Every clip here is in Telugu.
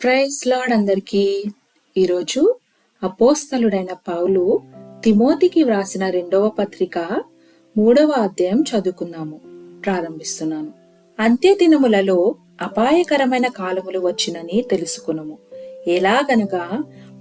ప్రైజ్ లాడ్ అందరికీ. ఈరోజు అపోస్తలుడైన పౌలు తిమోతికి వ్రాసిన రెండవ పత్రిక మూడవ అధ్యాయం చదువుకున్నాము ప్రారంభిస్తున్నాను. అంత్య దినములలో అపాయకరమైన కాలములు వచ్చినని తెలుసుకునము. ఎలాగనగా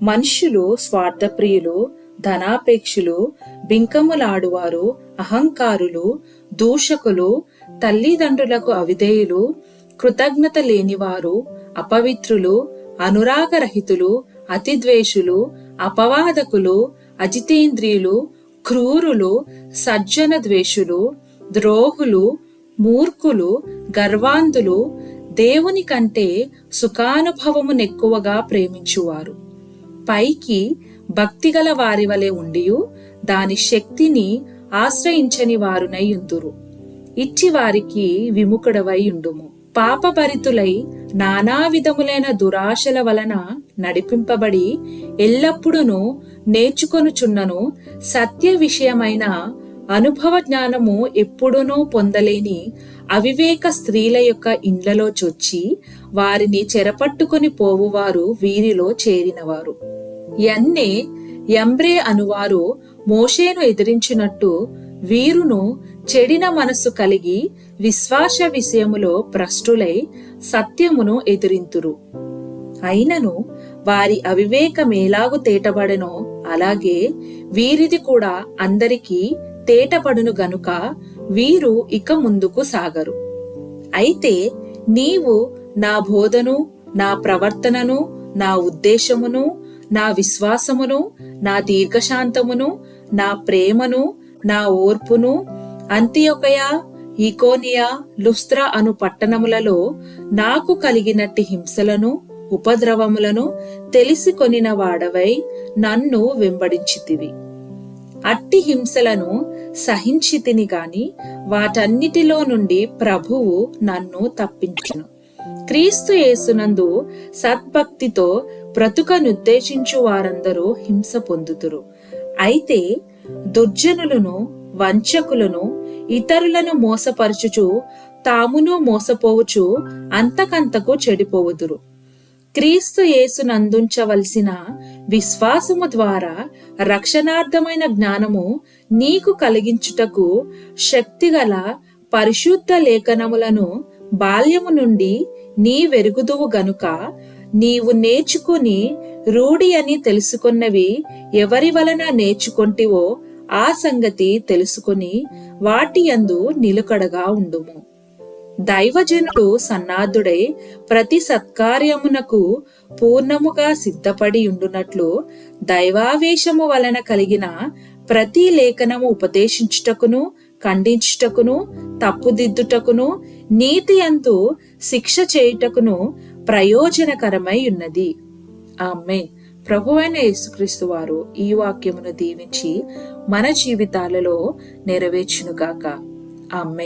మనుష్యులు స్వార్థప్రియులు ధనాపేక్షులు బింకములాడువారు అహంకారులు దూషకులు తల్లిదండ్రులకు అవిధేయులు కృతజ్ఞత లేనివారు అపవిత్రులు అనురాగరహితులు అతిద్వేషులు అపవాదకులు అజితేంద్రియులు క్రూరులు సజ్జన ద్వేషులు ద్రోహులు మూర్ఖులు గర్వాంధులు దేవుని కంటే సుఖానుభవమునెక్కువగా ప్రేమించువారు. పైకి భక్తిగల వారి వలె ఉండియు దాని శక్తిని ఆశ్రయించని వారునై ఉందురు. ఇచ్చి వారికి విముఖుడవై ఉండుము. పాపభరితులై నానా విధములైన దురాశల వలన నడిపింపబడి ఎల్లప్పుడూ నేర్చుకొనుచున్నను. సత్య విషయమైన అనుభవ జ్ఞానము ఎప్పుడునూ పొందలేని అవివేక స్త్రీల యొక్క ఇండ్లలో చొచ్చి వారిని చెరపట్టుకుని పోవువారు వీరిలో చేరినవారు. ఎన్నే ఎంబ్రే అనువారు మోషేను ఎదిరించినట్టు వీరును చెడిన మనస్సు కలిగి విశ్వాస విషయములో భ్రష్టులై సత్యమును ఎదిరింతురు. అయినను వారి అవివేకమేలాగు తేటబడనో అలాగే వీరిది కూడా అందరికీ తేటపడును గనుక వీరు ఇక ముందుకు సాగరు. అయితే నీవు నా బోధను నా ప్రవర్తనను నా ఉద్దేశమును నా విశ్వాసమును నా దీర్ఘశాంతమును నా ప్రేమను నా ఓర్పును అంత్యొకయ ఈకోనియా లుస్త్రా అను పట్టణములలో నాకు కలిగినట్టి హింసలను ఉపద్రవములను తెలిసి కొనిన వాడవై నన్ను వెంబడించితివి. అట్టి హింసలను సహించితిని గాని వాటన్నిటిలో నుండి ప్రభువు నన్ను తప్పించును. క్రీస్తు యేసునందు సద్భక్తితో బ్రతుకనుద్దేశించు వారందరూ హింస పొందుతురు. అయితే దుర్జనులను వంచకులను ఇతరులను మోసపరచుచు తామును మోసపోవచ్చు అంతకంతకు చెడిపోవుదురు. క్రీస్తు యేసునందుంచవలసిన విశ్వాసము ద్వారా రక్షణార్థమైన జ్ఞానము నీకు కలిగించుటకు శక్తిగల పరిశుద్ధ లేఖనములను బాల్యము నుండి నీ వెరుగుదువు గనుక నీవు నేర్చుకుని రూఢి అని తెలుసుకున్నవి ఎవరి వలన నేర్చుకొంటివో ఆ సంగతి తెలుసుకుని వాటి యందు నిలుకడగా ఉండుము. దైవజనుడు సన్నాదుడై ప్రతి సత్కార్యమునకు పూర్ణముగా సిద్ధపడి ఉండునట్లు దైవావేశము వలన కలిగిన ప్రతి లేఖనము ఉపదేశించుటకును ఖండించుటకును తప్పుదిద్దుటకును నీతి అంతు శిక్ష చేయుటకును ప్రయోజనకరమై ఉన్నది. ఆమె ప్రభువైన యేసుక్రీస్తు వారు ఈ వాక్యమును దీవించి మన జీవితాలలో నెరవేర్చునుగాక. ఆమె